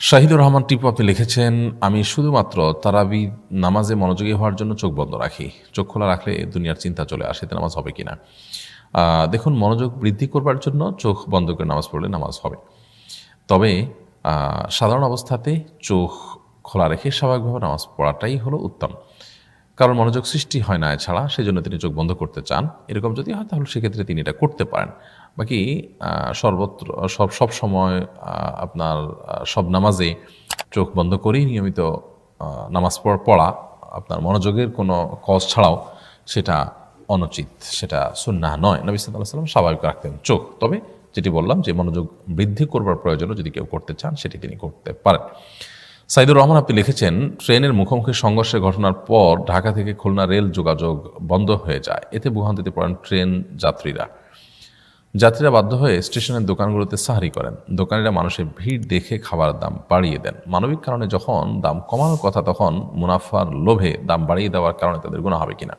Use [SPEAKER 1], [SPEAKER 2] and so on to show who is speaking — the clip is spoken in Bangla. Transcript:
[SPEAKER 1] শাহিদুর রহমান টিপু আপনি লিখেছেন আমি শুধুমাত্র তারাবি নামাজে মনোযোগী হওয়ার জন্য চোখ বন্ধ রাখি। চোখ খোলা রাখলে দুনিয়ার চিন্তা চলে আসে নামাজ হবে কিনা? আহ, দেখুন মনোযোগ বৃদ্ধি করবার জন্য চোখ বন্ধ করে নামাজ পড়লে নামাজ হবে। তবে সাধারণ অবস্থাতে চোখ খোলা রেখে স্বাভাবিকভাবে নামাজ পড়াটাই হলো উত্তম। কারণ মনোযোগ সৃষ্টি হয় না এছাড়া সেই জন্য তিনি চোখ বন্ধ করতে চান। এরকম যদি হয় তাহলে সেক্ষেত্রে তিনি এটা করতে পারেন। বাকি সর্বত্র, সব সব সময় আপনার সব নামাজে চোখ বন্ধ করেই নিয়মিত নামাজ পড়- আপনার মনোযোগের কোনো কজ ছাড়াও সেটা অনুচিত, সেটা সুন্নাহ নয়। নবী সাল্লাহ সাল্লাম স্বাভাবিক রাখতেন চোখ। তবে যেটি বললাম যে মনোযোগ বৃদ্ধি করবার প্রয়োজনও যদি কেউ করতে চান, সেটি তিনি করতে পারেন। সাইদুর রহমান আপনি লিখেছেন, ট্রেনের মুখোমুখি সংঘর্ষের ঘটনার পর ঢাকা থেকে খুলনা রেল যোগাযোগ বন্ধ হয়ে যায়। এতে ভোগান্তিতে পড়েন ট্রেন যাত্রীরা। যাত্রীরা বাধ্য হয়ে স্টেশনের দোকানগুলোতে সাহারি করেন। দোকানিরা মানুষের ভিড় দেখে খাবার দাম বাড়িয়ে দেন। মানবিক কারণে যখন দাম কমানোর কথা, তখন মুনাফার লোভে দাম বাড়িয়ে দেওয়ার কারণে তাদের গুণা হবে কিনা?